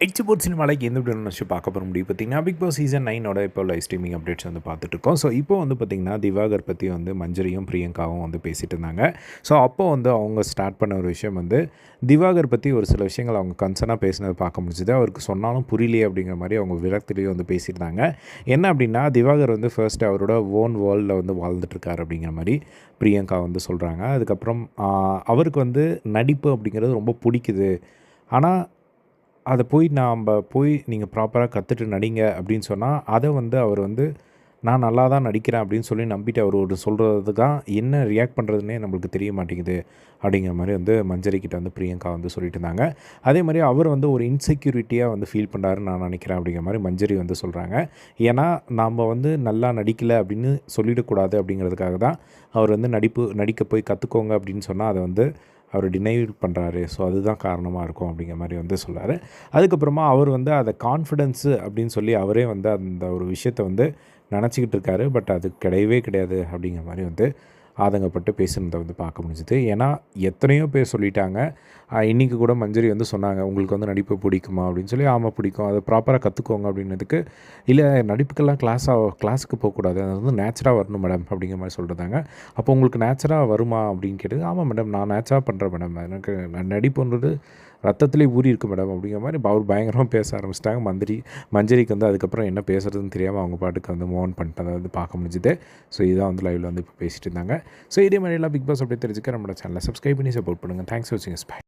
H board சினிமாலைக்கு எந்த விட நினச்சி பார்க்க போகிற முடியும் பார்த்தீங்கன்னா பிக் பாஸ் சீசன் நைனோட இப்போ லைவ் ஸ்ட்ரீமிங் அப்டேட்ஸ் வந்து பார்த்துட்டு இருக்கோம். ஸோ இப்போ வந்து பார்த்திங்கன்னா திவாகர் பற்றி வந்து மஞ்சரியும் பிரியங்காவும் வந்து பேசிகிட்டு இருந்தாங்க. ஸோ அப்போ வந்து அவங்க ஸ்டார்ட் பண்ண ஒரு விஷயம் வந்து திவாகர் பற்றி ஒரு சில விஷயங்கள் அவங்க கன்சர்னாக பேசினதை பார்க்க முடிஞ்சுது. அவருக்கு சொன்னாலும் புரியலையே அப்படிங்கிற மாதிரி அவங்க விரக்திலேயே வந்து பேசியிருந்தாங்க. என்ன அப்படின்னா திவாகர் வந்து ஃபர்ஸ்ட் அவரோட ஓன் வேர்ல்டில் வந்து வாழ்ந்துட்டுருக்காரு அப்படிங்கிற மாதிரி பிரியங்கா வந்து சொல்கிறாங்க அதுக்கப்புறம் அவருக்கு வந்து நடிப்பு அப்படிங்கிறது ரொம்ப பிடிக்குது. ஆனால் அதை போய் நாம் போய் நீங்கள் ப்ராப்பராக கற்றுட்டு நடிங்க அப்படின்னு சொன்னால் அதை வந்து அவர் வந்து நான் நல்லா தான் நடிக்கிறேன் அப்படின்னு சொல்லி நம்பிட்டு அவர் ஒரு சொல்கிறது தான் என்ன ரியாக்ட் பண்ணுறதுனே நம்மளுக்கு தெரிய மாட்டேங்குது அப்படிங்கிற மாதிரி வந்து மஞ்சரி கிட்ட வந்து பிரியங்கா வந்து சொல்லிட்டு இருந்தாங்க. அதே மாதிரி அவர் வந்து ஒரு இன்செக்யூரிட்டியாக வந்து ஃபீல் பண்ணாருன்னு நான் நினைக்கிறேன் அப்படிங்கிற மாதிரி மஞ்சரி வந்து சொல்கிறாங்க ஏன்னா நாம் வந்து நல்லா நடிக்கலை அப்படின்னு சொல்லிடக்கூடாது அப்படிங்கிறதுக்காக தான் அவர் வந்து நடிப்பு நடிக்க போய் கற்றுக்கோங்க அப்படின்னு சொன்னால் அதை வந்து அவர் டினை பண்ணுறாரு ஸோ அதுதான் காரணமாக இருக்கும் அப்படிங்கிற மாதிரி வந்து சொல்றாரு. அதுக்கப்புறமா அவர் வந்து அதை கான்ஃபிடென்ஸு அப்படின்னு சொல்லி அவரே வந்து அந்த ஒரு விஷயத்தை வந்து நினச்சிக்கிட்டு இருக்காரு. பட் அது கிடையவே கிடையாது அப்படிங்கிற மாதிரி வந்து ஆதங்கப்பட்டு பேசுனதை வந்து பார்க்க முடிஞ்சுது. ஏன்னா எத்தனையோ பேர் சொல்லிட்டாங்க இன்றைக்கி இன்னைக்கு கூட மஞ்சரி வந்து சொன்னாங்க உங்களுக்கு வந்து நடிப்பு பிடிக்குமா? அப்படின்னு சொல்லி ஆமாம் பிடிக்கும். அதை ப்ராப்பராக கற்றுக்கோங்க அப்படின்னதுக்கு இல்லை நடிப்புக்கெல்லாம் கிளாஸாக கிளாஸுக்கு போகக்கூடாது. அது வந்து நேச்சராக வரணும் மேடம் அப்படிங்கிற மாதிரி சொல்கிறாங்க அப்போ உங்களுக்கு நேச்சராக வருமா? அப்படின்னு கேட்டது ஆமாம் மேடம் நான் நேச்சராக பண்ணுறேன் மேடம் எனக்கு நடிப்புன்றது ரத்தத்திலே ஊறி மேடம் அப்படிங்கிற மாதிரி அவர் பயங்கரமாக பேச ஆரம்பிச்சிட்டாங்க. மந்திரி மஞ்சரிக்கு வந்து அதுக்கப்புறம் என்ன பேசுறதுன்னு தெரியாமல் அவங்க பாட்டுக்கு வந்து மோன் பண்ணிட்டு அதை வந்து பார்க்க முடிஞ்சுது. ஸோ இதுதான் வந்து லைவில் வந்து இப்போ பேசிட்டு இருந்தாங்க. ஸோ இதே மாதிரி எல்லாம் பிக் பாஸ் அப்படி தெரிஞ்சுக்க நம்மளோட சேனலை சப்ஸ்கிரைப் பண்ணி சப்போர்ட் பண்ணுங்கள் தேங்க்ஸ் ஃபார் வாட்சிங் ஸ்பை